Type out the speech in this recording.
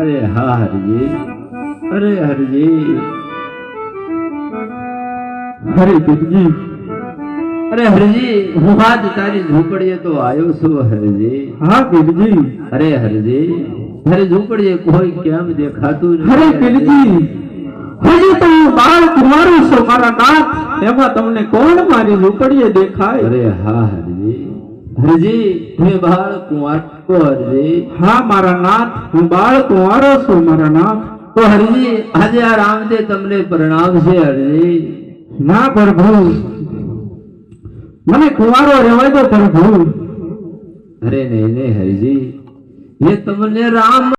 અરે હા હરજી. અરે અરે પિતજી હું આજ તારી ઝૂંપડીએ તો આવ્યો છું હરજી. હા પિતજી અરે હરજી. તારી ઝૂંપડીએ કોઈ કેમ દેખાતું હરે દિલજી હજી તો હું બાળ કુમારું છું મારા નાથ એમાં તમને કોણ મારી ઝૂંપડીએ દેખાય? અરે હા હરજી. હરજી તમે બાળ કુંવાર છો હરજી. હા મારા નાથ હું બાળ કુંવારો છું મારા નાથ. તો હરજી આજે આ રામદેવ તમને પ્રણામ છે હરજી. ના પ્રભુ. મને કુંવારો રહેવાય તો પ્રભુ. અરે નહીં નહીં હરજી. ये तुमने राम